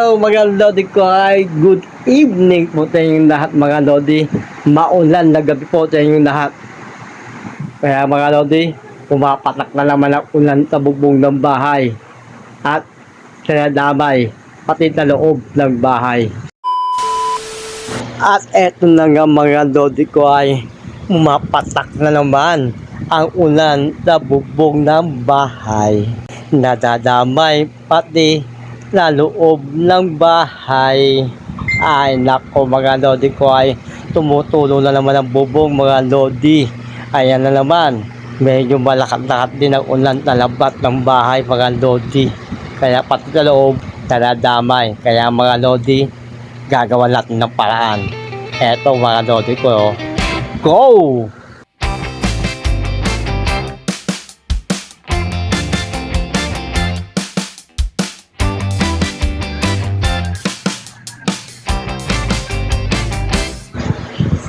Hello mga Lodi ko ay good evening po sa inyong lahat mga Lodi. Maulan na gabi po sa inyong lahat. Kaya mga Lodi, pumapatak na naman ang ulan sa bubong ng bahay. At sinadamay pati sa loob ng bahay. At eto na nga mga Lodi ko ay pumapatak na naman ang ulan sa bubong ng bahay. Nadadamay pati sa loob ng bahay. Ay nako mga lodi ko ay tumutulo na naman ang bubong mga lodi. Ayan na naman. Medyo malakat-lakat din ang ulan sa labat ng bahay mga lodi. Kaya pati sa loob nadadamay. Kaya mga lodi gagawa natin ng paraan. Eto mga lodi ko. Go!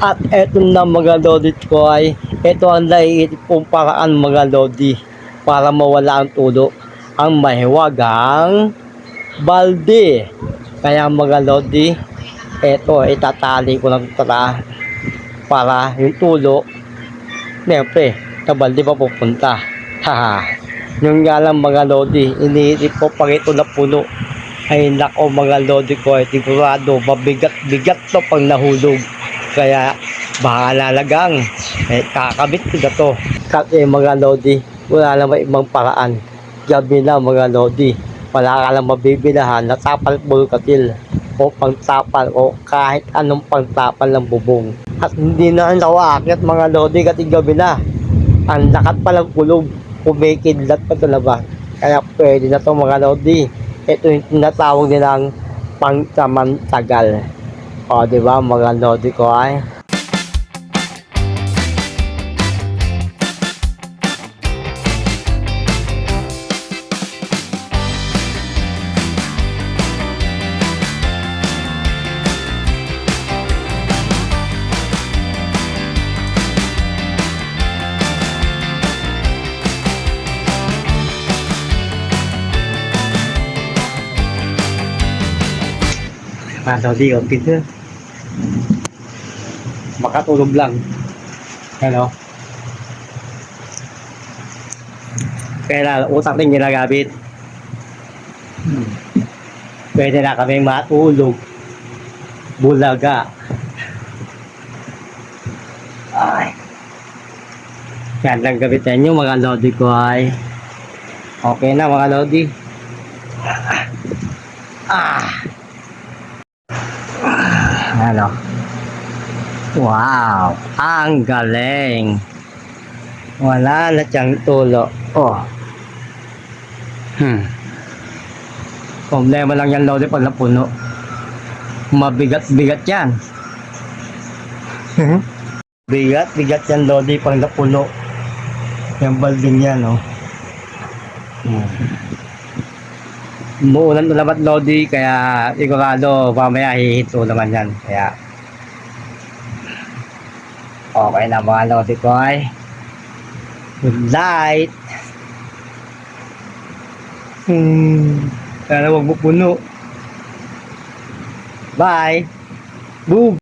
At eto na mga lodi ko ay ito ang naiisip kong paraan mga lodi para mawala ang tulo ang mahiwagang balde. Kaya mga lodi, eto itatali ko ng tara para yung tulo siyempre sa balde pa pupunta. Haha. Yung nga lang mga lodi, iniisip ko pag ito na puno ay nako mga lodi ko ay sigurado mabigat-bigat to pag nahulog. Kaya baka lalagang eh, kakabit ko na to. Kasi mga lodi, wala naman ibang paraan. Gabi na mga lodi, wala ka lang mabibilahan na tapal bulkatil o pangtapal o kahit anong pangtapal ng bubong. At hindi na ang lawakit mga lodi kasi gabi na. Ang lakat pa ng kulog, kumikidlat pa sa labas. Kaya pwede na to mga lodi. Ito yung tinatawag nilang pangsamantagal. O, di ba mga lodi ko ay? Mga lodi, o, pito. Makatulog lang. Hello? Kaya utak din ginagamit. Hmm. Pwede na kaming matulog. Bulaga. Ay. Yan lang gamitin nyo mga lodi ko ay. Okay na mga lodi. Ah. Ano? Wow, ang galing. Wala na siyang tulo. Oh. Hmm. Problema lang yan Lodi pag napuno. Mabigat-bigat yan. Bigat-bigat yan Lodi pag napuno. Yung balding yan, oh. Hmm. Umuulan na naman Lodi, kaya sigurado mamaya hihito naman yan. Kaya Okay na mga Lodi ko ay Good night. Hmm Sana wag mo puno. Bye. Boom